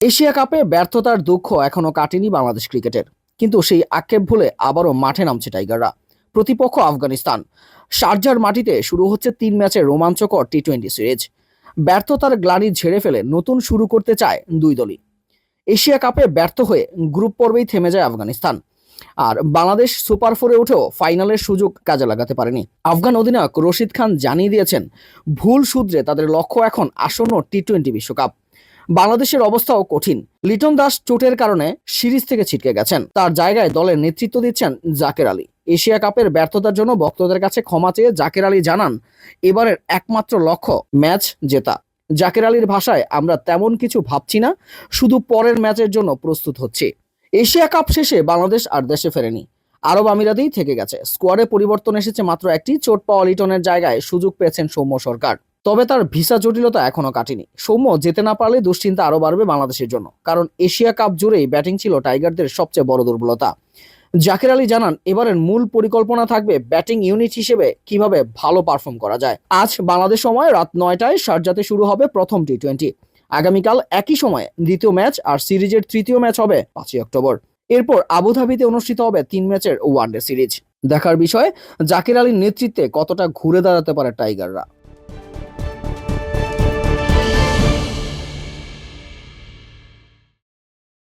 Asia কাপে ব্যর্থতার দুঃখ এখনও কাটেনি বাংলাদেশ ক্রিকেটের। কিন্তু সেই আক্ষেপ ভুলে আবারও মাঠে নামছে টাইগাররা। প্রতিপক্ষ আফগানিস্তান। শারজার মাটিতে শুরু হচ্ছে তিন ম্যাচের রোমাঞ্চকর টি টোয়েন্টি সিরিজ। ব্যর্থতার গ্লানি ঝেড়ে ফেলে নতুন শুরু করতে চায় দুই দলই। এশিয়া কাপে ব্যর্থ হয়ে গ্রুপ পর্বেই থেমে যায় আফগানিস্তান। আর বাংলাদেশ সুপার ফোরে উঠেও ফাইনালের সুযোগ কাজে লাগাতে পারেনি। আফগান অধিনায়ক রশিদ খান জানিয়ে দিয়েছেন, ভুল সূত্রে তাদের লক্ষ্য এখন আসন্ন টি টোয়েন্টি বিশ্বকাপ। বাংলাদেশের অবস্থাও কঠিন। লিটন দাস চোটের কারণে সিরিজ থেকে ছিটকে গেছেন। তার জায়গায় দলের নেতৃত্ব দিচ্ছেন জাকের আলী। এশিয়া কাপের ব্যর্থতার জন্য ভক্তদের কাছে ক্ষমা চেয়ে জাকের আলী জানান, এবারের একমাত্র লক্ষ্য ম্যাচ জেতা। জাকের আলীর ভাষায় আমরা তেমন কিছু ভাবছি না, শুধু পরের ম্যাচের জন্য প্রস্তুত হচ্ছি। এশিয়া কাপ শেষে বাংলাদেশ আর দেশে ফেরেনি। আরব আমিরাতেই থেকে গেছে। স্কোয়াডে পরিবর্তন এসেছে মাত্র একটি। চোট পাওয়া লিটনের জায়গায় সুযোগ পেয়েছেন সৌম্য সরকার। তবে তার ভিসা জটিলতা এখনও কাটেনি। সৌম্য যেতে না পারলে দুশ্চিন্তা আরও বাড়বে বাংলাদেশের জন্য, কারণ এশিয়া কাপ জুড়েই ব্যাটিং ছিল টাইগারদের সবচেয়ে বড় দুর্বলতা। জাকির আলী জানান, এবারের মূল পরিকল্পনা থাকবে ব্যাটিং ইউনিট হিসেবে কীভাবে ভালো পারফর্ম করা যায়। আজ বাংলাদেশ সময় রাত নয়টায় শারজাতে শুরু হবে প্রথম টি টোয়েন্টি আগামীকাল একই সময়ে দ্বিতীয় ম্যাচ আর সিরিজের তৃতীয় ম্যাচ হবে পাঁচই অক্টোবর। এরপর আবুধাবিতে অনুষ্ঠিত হবে তিন ম্যাচের ওয়ানডে সিরিজ। দেখার বিষয়, জাকির আলীর নেতৃত্বে কতটা ঘুরে দাঁড়াতে পারে টাইগাররা?